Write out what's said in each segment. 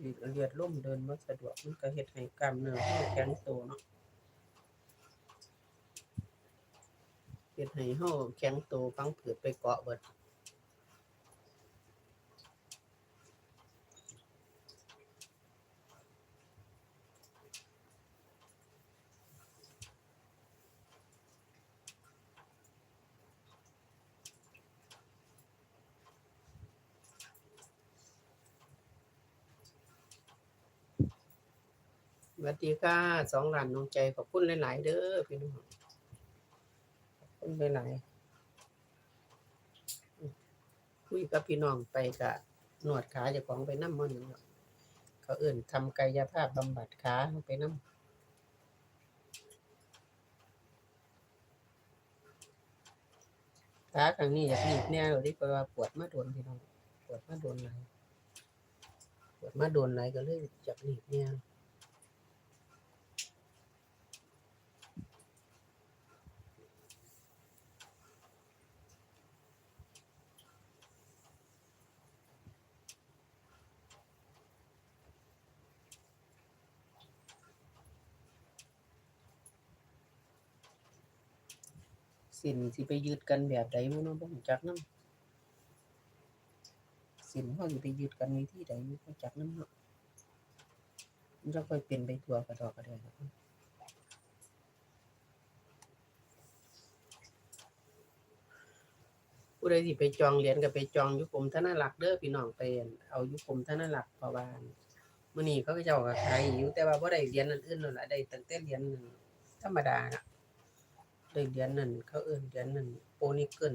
ฉีดเลือดล่มเดินบ่สะดวกมันก็เฮ็ดให้กล้ามเนื้อเราแข็งโตเนาะเฮ็ดให้เฮาแข็งโตฟังผืดไปเกาะเบิด วัสดีค่ะสองหลานน้องใจขอบคุณหลาย ๆ เด้อพี่น้องขอบคุณหลายๆคุยกับพี่น้องไปกะนวดขาเจ้าของไปน้ำมันเนาะเขาเอื่นทำกายภาพบำบัดขาไปน้ำขาครั้งนี้อยากหนีบแน่เลยที่เพราะว่าปวดมาโดนพี่น้องปวดมาโดนไหลายปวดมาโดนไหลายก็เลยอยากหนีบแน่ สินสิไปยืดกันแบบใดบ่เนาะบ่รู้จักนำสินเฮาสิไปยืดกันวิธีใดบ่รู้จักนำเนาะมันจะค่อยเป็นไปทั่วกระดอกกระเดียครับผู้ใดสิไปจองเหรียญก็ไปจองอยู่กรมธนารักษ์เด้อพี่น้องไปเอาอยู่กรมธนารักษ์เพราะว่ามื้อนี้เขาก็เจ้าก็ขายอยู่แต่ว่าบ่ได้เหรียญอันอื่นนั่นล่ะได้ตั้งแต่เหรียญธรรมดาน่ะ ได้เหรียญนั่นเขาเอิ้นเหรียญนั่นโปนิเกิล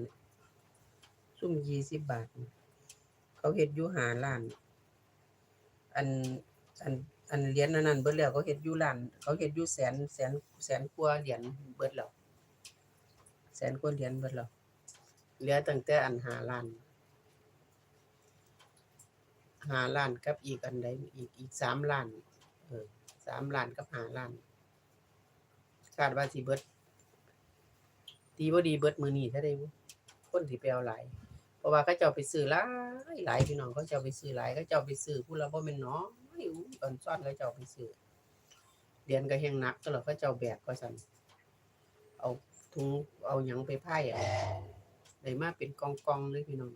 ซุ่มยี่สิบบาท เขาเฮ็ดอยู่หาล้าน อันอันอันเหรียญอันนั้นเบิดแล้วเขาเฮ็ดอยู่ล้าน เขาเฮ็ดอยู่แสนแสนแสนกว่าเหรียญเบิดแล้วแสนกว่าเหรียญเบิดแล้วเหลือตั้งแต่อันหาล้านหาล้านกับอีกอันใดอีกอีกสามล้านเออสามล้านกับหาล้านคาดว่าสิเบิด ดีบ่ดีเบิดมือนี้ถ้าได้บ่คนสิไปเอาหลายเพราะว่าเขาเจ้าไปซื้อหลายหลายพี่น้องเขาเจ้าไปซื้อหลายเขาเจ้าไปซื้อผู้ละบ่แม่นน้อยอู้ตอนซ่อนเขาเจ้าไปซื้อเรียนก็แฮงหนักตลอดเขาเจ้าแบกว่าซั่นเอาถุงเอาหยังไปไผ่อาได้มาเป็นกองๆเลยพี่น้อง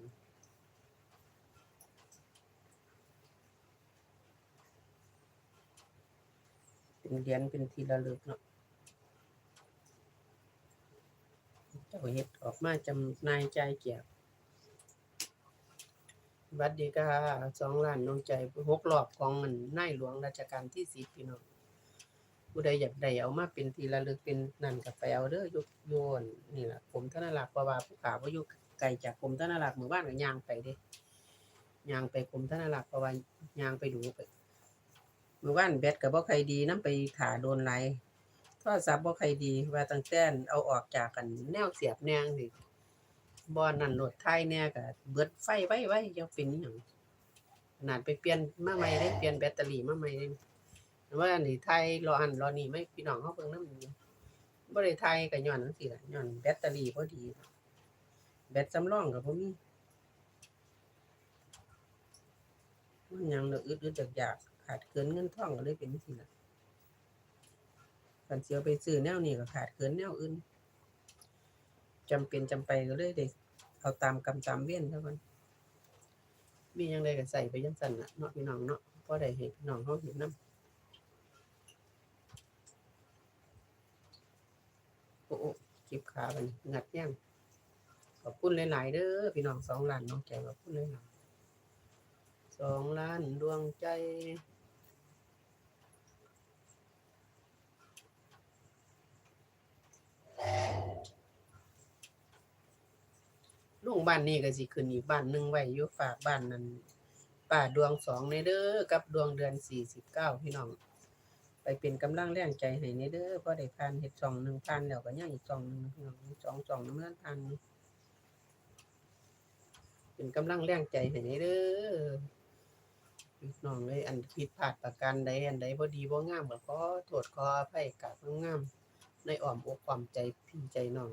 เป็นเรียญเป็นที่ระลึกเนาะ เจ้าเฮ็ดออกมาจำนายใจเกียบบัดดีค่ะสองล้านน้องใจหกรอบของมันนายหลวงรัชกาลที่สิบพี่น้องผู้ใดอยากได้เอามาเป็นทีละลึกเป็นนั่นกับไปเอาเด้อยกโยนนี่แหละผมธนรักษ์เพระวาผู้ขาว่าอยู่ไกลจากผมธนรักษ์หมู่บ้านก็ยางไปเด้ยางไปผมธนรักษ์เพระวายางไปดูไปหมู่บ้านแบตก็บ่ใครดีนํไปถ่าโดนไหล โทรศัพท์บ่ค่อยดีว่าตั้งแต่เอาออกจากกันแนวเสียบแนงสิบ่นั่นโหลดไทยแน่ก็เบิดไฟไว้ไว้ยังเป็นอีหยังขนาดไปเปลี่ยนมาใหม่ได้เปลี่ยนแบตเตอรี่มาใหม่ได้ว่าอันนี้ไทยรออันรอนี่ไม่พี่น้องเฮาเบิ่งนำอยู่บ่ได้ไทยก็ย้อนจังซี่ล่ะย้อนแบตเตอรี่บ่ดี แบตสำรองก็บ่มีมันหยังเด้ออึดๆอยากๆขาดเกินเงินทองก็เลยเป็นจังซี่ล่ะ กันเสียวไปซื้อแนวนี้ก็ขาดเกินแนวอื่นจำเป็นจำไปก็เลยได้เอาตามกรรมตามเวียนเท่านั้นมีหยังไดก็ใส่ไปจังซั่นน่ะเนาะพี่น้องเนาะพอได้เห็นพี่น้องเฮาเห็นนํโอ้โอ้เจ็บขาบัดนี้งัดย่งขอบคุณหลายๆเด้อพี่น้องสองล้านน้องใจขอบคุณหลายๆสองล้านดวงใจ ลุงบ้านนี้ก็สิขึ้นอีกบ้านหนึ่งไว้อยู่ฝากบ้านนั้นป้าดวงสองในเด้อกับดวงเดือนสี่สิบเก้าพี่น้อง ไปเป็นกำลังแรงใจให้ในเด้อเพราะได้ผ่านเฮ็ดสองหนึ่งผ่านแล้วก็ยังอีกสองหนึ่งพี่น้องสองสองน้ำเงินผ่านเป็นกำลังแรงใจให้ในเด้อพี่น้องเลยอันผิดพลาดประการใดอันใดบ่ดีบ่งามก็ขอโทษขออภัยกับงาม ในอ้อมอกความใจพี่ใจน้อง